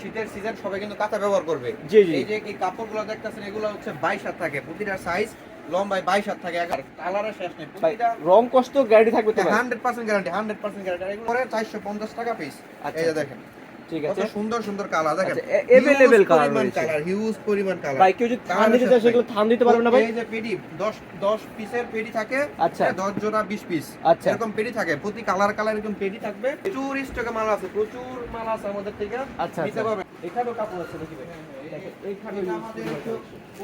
শীতের সিজন সবাই কিন্তু কাঁথা ব্যবহার করবে। জি, জি। এই যে কি কাপড়গুলো দেখতেছেন এগুলো হচ্ছে বাইশ হাত থাকে। প্রতিটা সাইজ লম্বায় বাইশ হাত থাকে। এগারো কালারের শেষ নেই। প্রতিটা রং কষ্ট গ্যারান্টি থাকবে hundred percent guarantee hundred percent guarantee এগুলো চারশো পঞ্চাশ টাকা পিস আচ্ছা, এই আচ্ছা। দেখেন। ঠিক আছে। সুন্দর সুন্দর কালার দেখেন আচ্ছা, available colour রয়েছে। কালার হিউজ পরিমাণ কালার ভাই কেউ যদি থান দিতে চায় সেগুলো থান দিতে পারবে না ভাই? এই যে পেডি 10 10 পিসের পেডি থাকে আচ্ছা। 10 জোড়া 20 পিস আচ্ছা। এরকম পেডি থাকে প্রতি কালার কালার এরকম পেডি থাকবে। প্রচুর স্টকে মাল আছে প্রচুর মাল আছে আমাদের থেকে। আচ্ছা, নিতে আচ্ছা। পারবেন। এখানেও কাপড় আছে দেখি ভাই? এইখানে আমাদের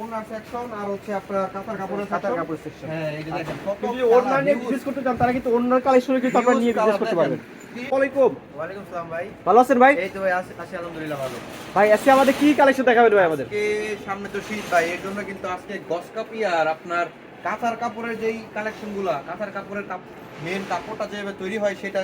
ওনার সেকশন আর হচ্ছে আপনার কাঁথার কাপড়ের কাতার section। কাপড় সেকশন হ্যাঁ এই যে দেখেন কত যদি ওনার নিয়ে বিজনেস করতে চান তারা কিন্তু ওনার কালেকশনে কিন্তু আপনারা নিয়ে বিজনেস করতে। পারবেন। আসসালামু ওয়ালাইকুম সালাম ভাই। ভালো আছেন ভাই? এই তো ভাই আছি আলহামদুলিল্লাহ ভালো। ভাই আজকে আমাদের কি কালেকশন দেখাবেন ভাই আমাদের? আজকে সামনে তো শীত ভাই এর জন্য কিন্তু আজকে গস কাপি আর আপনার কাঁথার কাপড়ের যেই কালেকশনগুলা কাঁথার কাপড়ের মেন কাপড়টা যেভাবে তৈরি হয় সেটা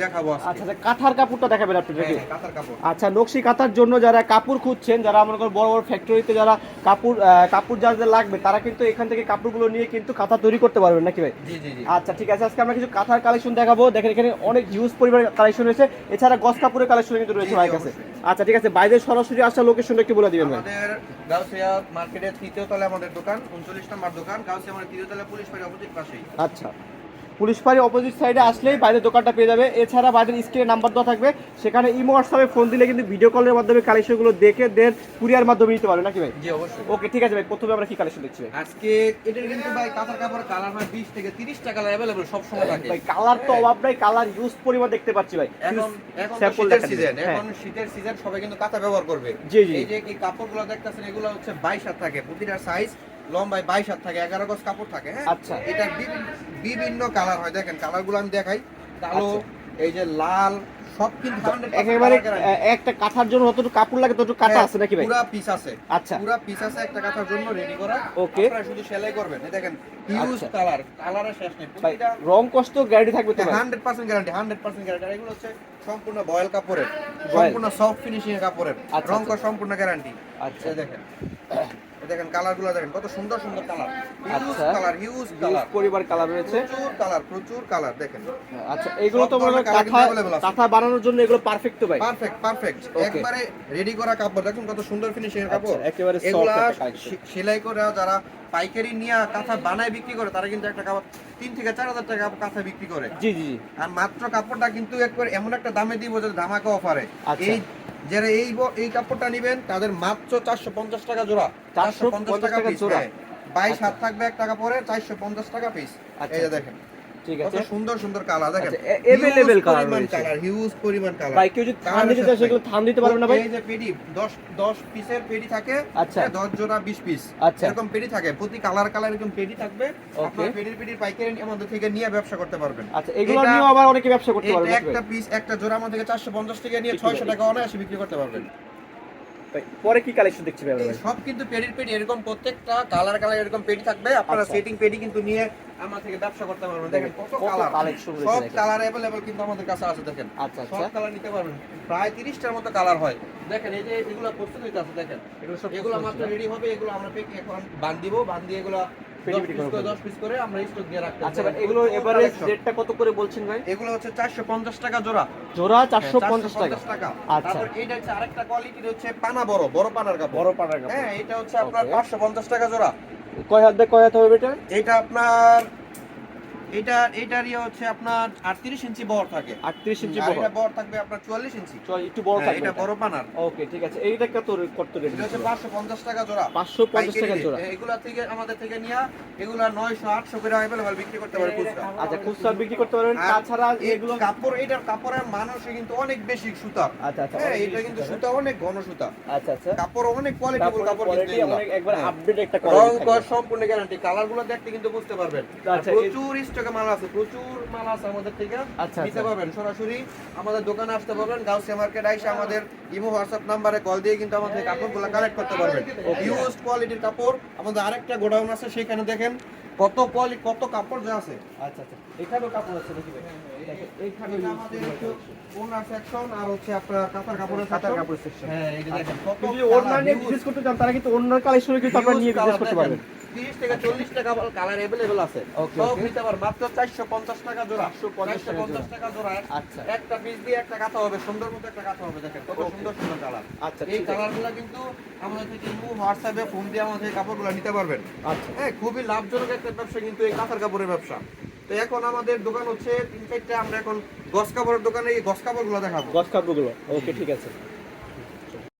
দেখাবো আচ্ছা আচ্ছা কাঁথার কাপড়টা দেখাবেন আপনি হ্যাঁ, নাকি হ্যাঁ, কাঁথার কাপড়। আচ্ছা নকশি কাঁথার জন্য যারা কাপড় খুঁজছেন যারা মনে করেন বড় বড় ফ্যাক্টরিতে যারা কাপড় কাপড় যাদের লাগবে তারা কিন্তু এখান থেকে কাপড়গুলো নিয়ে কিন্তু কাঁথা তৈরি করতে পারবেন নাকি ভাই? জি জি জি। আচ্ছা ঠিক আছে আজকে আমরা কিছু কাঁথার কালেকশন দেখাবো। দেখেন এখানে অনেক হিউজ পরিমাণের কালেকশন রয়েছে। এছাড়া গস কাপড়ের কালেকশন কিন্তু রয়েছে ভাই কাছে। আচ্ছা ঠিক আছে বাইরে সরাসরি আসা লোকেশনটা একটু বলে দিবেন ভাই। আমাদের গাউসিয়া মার্কেটের তৃতীয় তলায় আমাদের দোকান নম্বর দোকান গাউসিয়া আমাদের তৃতীয় তলায় পুলিশ বাড়ি অপোজিট পাশেই। আচ্ছা। পুলিশ ফাঁড়ি অপোজিট সাইডে আসলেই বাইরের দোকানটা পেয়ে যাবে এছাড়া বাইরের স্ক্রিনে নাম্বার দেওয়া থাকবে সেখানে ইমো হোয়াটসঅ্যাপে ফোন দিলে কিন্তু ভিডিও কলের মাধ্যমে কালেকশনগুলো দেখে দেন কুরিয়ার মাধ্যমে নিতে পারবে নাকি ভাই জি অবশ্যই ওকে ঠিক আছে ভাই প্রথমে আমরা কি কালেকশন দেখছি? আজকে এটার কিন্তু ভাই কাঁথার কাপড়ের কালার হয় বিশ থেকে তিরিশটা কালার অ্যাভেলেবল সব সময় থাকে ভাই কালার তো অভাব নাই কালার ইউজ পরিমাণ দেখতে পাচ্ছি ভাই এখন এখন শীতের সিজন। হ্যাঁ। এখন শীতের সিজন সবাই কিন্তু কাঁথা ব্যবহার করবে জি, জি। এই যে কি কাপড়গুলো দেখতেছেন এগুলো হচ্ছে বাইশ আর থাকে প্রতিটা সাইজ লম্বায় বাইশ হাত থাকে এগারো গজ কাপড় থাকে হ্যাঁ? আচ্ছা। এটা বিভিন্ন কালার হয় দেখেন কালারগুলো আমি দেখাই। কালো আচ্ছা। এই যে লাল সব কিন্তু একেবারে একটা কাঁথার জন্য যতটুকু কাপড় লাগে ততটুকু কাঁথা হ্যাঁ, আছে নাকি ভাই? পুরা পিস আছে। আচ্ছা। পুরা পিস আছে একটা কাঁথার জন্য রেডি করা. আপনারা শুধু সেলাই করবেন। দেখেন হিউজ আচ্ছা। কালার কালারের শেষ নেই। প্রতিটা রং কষ্ট গ্যারান্টি থাকবে তো গ্যারান্টি হান্ড্রেড পার্সেন্ট গ্যারান্টি এগুলো হচ্ছে সম্পূর্ণ বয়েল কাপড়ের সম্পূর্ণ সফট ফিনিশিং এর কাপড়ের। আচ্ছা, রং আচ্ছা। সম্পূর্ণ গ্যারান্টি আচ্ছা। দেখেন। দেখেন কালারগুলো দেখেন কত সুন্দর সুন্দর কালার। আচ্ছা। Colour huge colour. পরিবার কালার রয়েছে। প্রচুর কালার প্রচুর কালার দেখেন। আচ্ছা এগুলো তো মনে কাঁথা কাঁথা বানানোর জন্য এগুলো পারফেক্ট তো ভাই? পারফেক্ট পারফেক্ট একবারে রেডি করা কাপড় দেখুন কত সুন্দর ফিনিশিং এর আচ্ছা, কাপড়। একেবারে এগুলা সেলাই করে যারা পাইকারি নিয়ে কাঁথা বানায় বিক্রি করে তারা কিন্তু একটা কাপড় তিন থেকে চার হাজার টাকা কাঁথা বিক্রি করে। জি জি জি। আর মাত্র কাপড়টা কিন্তু একবার এমন একটা দামে দিব যে ধামাকা অফারে আচ্ছা। এই যারা এই এই কাপড়টা নেবেন তাদের মাত্র চারশো পঞ্চাশ টাকা জোড়া 450 টাকা জোড়া। বাইশ আচ্ছা। হাত থাকবে এক টাকা পরে চারশো পঞ্চাশ টাকা পিস আচ্ছা, এই আচ্ছা। দেখেন ঠিক আছে সুন্দর সুন্দর কালার দেখেন আচ্ছা, colour রয়েছে। কালার হিউজ পরিমাণ কালার ভাই কেউ যদি দিতে চায় সেগুলো দিতে পারবে না ভাই এই যে পেডি 10 10 পিসের পেডি থাকে আচ্ছা। 10 জোড়া 20 পিস আচ্ছা। এরকম পেডি থাকে প্রতি কালার কালার এরকম পেডি থাকবে. আপনার পেডির পেডির পাইকারি আমাদের থেকে নিয়ে ব্যবসা করতে পারবেন আচ্ছা এগুলো নিয়েও আবার অনেকে ব্যবসা করতে পারবে? একটা পিস একটা জোড়া আমাদের থেকে 450 টাকা নিয়ে বিক্রি 600 টাকা অনায়াসে বিক্রি করতে পারবেন পরে কি কালেকশন দেখছি ভাই আমরা এই ভাই? সব কিন্তু পেডির পেডি এরকম প্রত্যেকটা কালার কালার এরকম পেডি থাকবে আপনারা আচ্ছা। সেটিং পেডি কিন্তু নিয়ে আমার থেকে ব্যবসা করতে পারবেন দেখেন কত কত কালার collection রয়েছে সব দেখেন। কালার अवेलेबल কিন্তু আমাদের কাছে আছে দেখেন আচ্ছা সব আচ্ছা কালার নিতে পারবেন প্রায় 30 টার মতো কালার হয় দেখেন এই যে এগুলো প্রস্তুত হইতে আছে দেখেন এগুলো সব এগুলো প্রস্তুত মাত্র হচ্ছে, রেডি হবে এগুলো আমরা পেক এখন বান দিব বান দিয়ে এগুলো পেটি 10 পেটি পিস করে করে ফেলব। 10 পিস করে আমরা স্টক দিয়ে রাখতে আচ্ছা এগুলো এভারেজ রেটটা কত করে বলছেন ভাই? এগুলো হচ্ছে 450 টাকা জোড়া। জোড়া হ্যাঁ, 450 টাকা। টাকা। আচ্ছা। তারপর এইটা হচ্ছে আরেকটা কোয়ালিটির হচ্ছে পানা বড় বড় পানার কাপড়। বড় পানার কাপড়। হ্যাঁ এটা হচ্ছে আপনার Okay. 550 টাকা জোড়া। কয় হাত দিয়ে কয় হাত হবে এটা? এটা আপনার এটা এটার ইয়ে হচ্ছে আপনার 38 ইঞ্চি বহর থাকে 38 ইঞ্চি আর বড় এটা বহর থাকবে আপনার 44 ইঞ্চি চল একটু বড় হ্যাঁ, থাকবে এটা এটা বড় পানার ওকে ঠিক আছে এইটা কত রে- কত রেট এটা হচ্ছে 550 টাকা জোড়া 550 টাকা জোড়া এগুলা থেকে আমাদের থেকে নিয়ে এগুলা 900 800 করে अवेलेबल বিক্রি করতে পারে খুচরা আচ্ছা খুচরা বিক্রি করতে পারবেন আর তাছাড়া এগুলো এগুলো কাপড় এটার কাপড়ের মানুষ কিন্তু অনেক বেশি সুতা আচ্ছা আচ্ছা হ্যাঁ অনেক এটা বেশি কিন্তু সুতা। সুতা অনেক ঘন সুতা আচ্ছা আচ্ছা কাপড় অনেক কোয়ালিটিফুল কাপড়ের কাপড় কিন্তু কোয়ালিটি এগুলা। অনেক একবার হ্যাঁ। আপডেট একটা রং কোয়ালিটি কর সম্পূর্ণ গ্যারান্টি কালার গুলো দেখতে কিন্তু বুঝতে পারবেন আর আচ্ছা, এই- প্রচুর স্টকে মাল আছে প্রচুর মাল আছে আমাদের থেকে। আচ্ছা, নিতে আচ্ছা। পারবেন সরাসরি আমাদের দোকানে আসতে পারবেন গাউসিয়া মার্কেট আইসা আমাদের ইমো হোয়াটসঅ্যাপ নাম্বারে কল দিয়ে কিন্তু আমাদের কাপড়গুলো কালেক্ট করতে পারবেন। ইউজ কোয়ালিটির কাপড় আমাদের আরেকটা গোডাউন আছে সেখানে দেখেন কত কোয়ালিটি কত কাপড় যা আছে। আচ্ছা আচ্ছা। এখানেও কাপড় আছে নাকি ভাই? আমাদের। ওনার সেকশন আর হচ্ছে আপনার কাঁথার কাপড়ের কাপড় সেকশন হ্যাঁ এই যে দেখেন কত যদি বিজনেস করতে চান তারা কিন্তু অন্য কালেকশনে কিন্তু আপনারা নিয়ে বিজনেস করতে পারবেন। তিরিশ থেকে চল্লিশ টাকা কালার অ্যাভেলেবেল আছে। সব নিতে পার মাত্র চারশো পঞ্চাশ টাকা জোড়া। 450 টাকা জোড়া। আচ্ছা। একটা পিস দিয়ে একটা কাঁথা হবে সুন্দর মতো একটা কাঁথা হবে দেখেন কত সুন্দর সুন্দর কালার আচ্ছা, এই কালারগুলো কিন্তু আমাদের থেকে ইমো হোয়াটসঅ্যাপে ফোন দিয়ে আমাদের কাপড়গুলো নিতে পারবেন। আচ্ছা। হ্যাঁ খুবই লাভজনক একটা ব্যবসা কিন্তু এই কাঁথার কাপড়ের ব্যবসা। তো এখন আমাদের দোকান হচ্ছে তিন চারটা আমরা এখন গস কাপড়ের দোকানে এই গস কাপড়গুলো দেখাবো। গস কাপড়গুলো। ওকে ঠিক আছে।